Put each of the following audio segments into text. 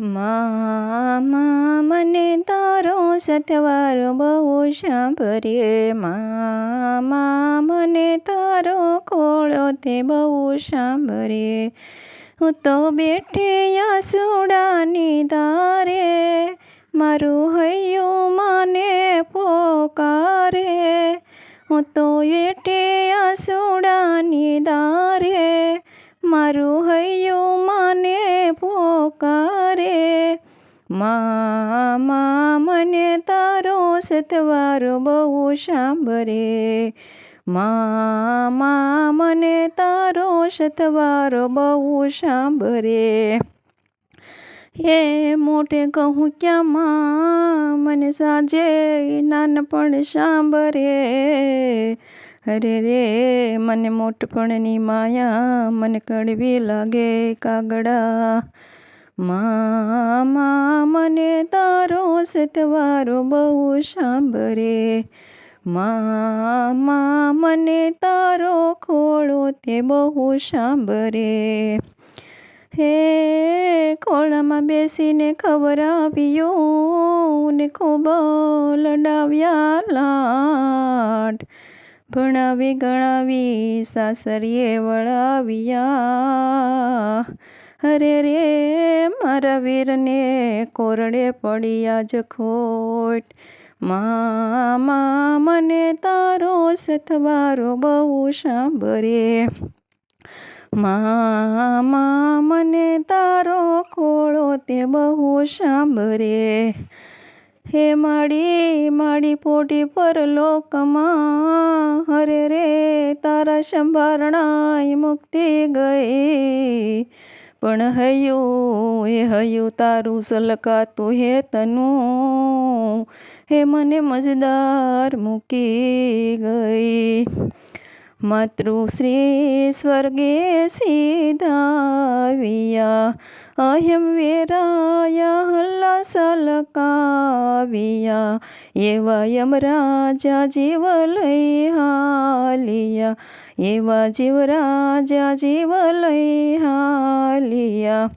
મામા મને તારો સતવારો બહુ સાંભળીએ મામા મને તારો કોળો તે બહુ સાંભળીએ હું તો બેઠી આસુડાની દારે મારું હૈયું માને પોકારે. હું તો બેઠી આસુડાની દારે મારું મામા મને તારો સતવારો બહુ સાંભરે મા મને તારો સતવારો બહુ સાંભરે હે મોટે કહું ક્યાં માં મને સાંજે નાનપણ સાંભરે અરે રે, મને મોટપણની માયા મને કડવી લાગે કાગડા. મામા મને તારો સતવારો બહુ સાંભળે. મામા મને તારો ખોળો તે બહુ સાંભળે. હે ખોળામાં બેસીને ખવડાવ્યું ને ખૂબ લડાવ્યા લાટ ભણાવી ગણાવી સાસરીએ વળાવ્યા. અરે રે, મારા વીરને કોરડે પડ્યા જ ખોટ. મામા મને તારો સથવારો બહુ સાંભળે. મામા મને તારો ખોળો તે બહુ સાંભરે હે માડી માડી પોટી પર લોકમાં હરે રે, તારા સંભારણાય મુક્તિ ગઈ. પણ હૈયું એ હૈયું તારું સલકાતું હે તનું. હે મને મજદાર મૂકી ગઈ. માતૃશ્રી સ્વર્ગે સીધાવ્યા. અહમ વેરાયા હલ્લા સલકાવિયા. એવા યમરાજા જીવ લઈ હાલિયા. એવા જીવ રાજા જીવ લઈ હાલિયા.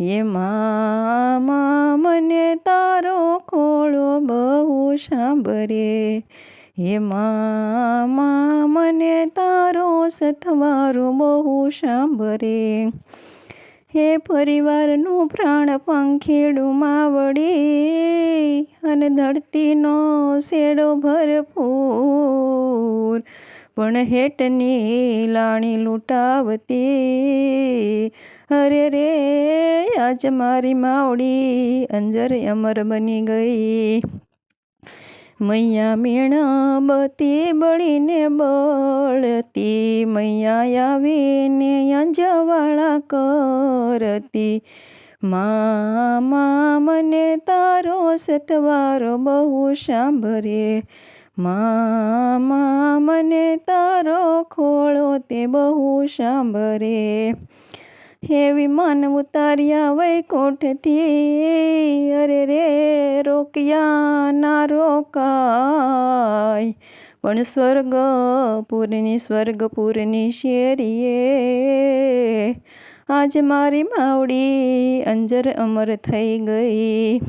એમાં મને તારો ખોળો બહુ સાંભળે. હે મામા, મને તારો સથવારો બહુ સાંભળે. હે પરિવારનું પ્રાણ પંખેડું માવડી, અને ધરતીનો શેડો ભરપૂર. પણ હેઠની લાણી લૂંટાવતી. અરે રે, આજ મારી માવડી અંજર અમર બની ગઈ. મૈયા મીણબતી બળીને બળતી, મૈયા આવીને અંજવાળા કરતી. મામા મને તારો સતવારો બહુ સાંભળે. મામા મને તારો ખોળો તે બહુ સાંભળે. હે વિમાન ઉતાર્યા વૈકુંઠથી અરે રે, રોક્યા ના રોકાય. પણ સ્વર્ગપુરની સ્વર્ગપુરની શેરીએ. આજ મારી માવડી અંજર અમર થઈ ગઈ.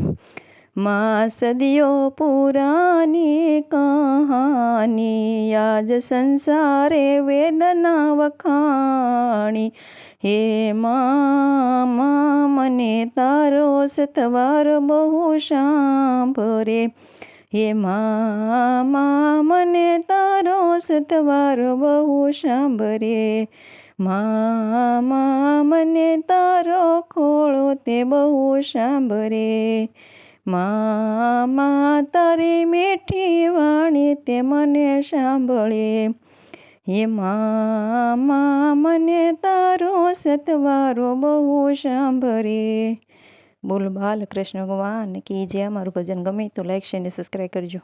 માં સદીઓ પુરાની કહાની, આજ સંસારે વેદના વખાણી. હે મા મને તારો સતવાર બહુ સાંભળે. હે મા મને તારો સતવાર બહુ સાંભળે. મા મને તારો ખોળો તે બહુ સાંભળે. મા તારી મીઠી વાણી તે મને સાંભળે. હે મા મને તારો સતવારો બહુ સાંભળે. બોલ બાલકૃષ્ણ ભગવાન કે જે અમારું ભજન ગમે તો લાઈક શેર ને સબસ્ક્રાઈબ કરજો.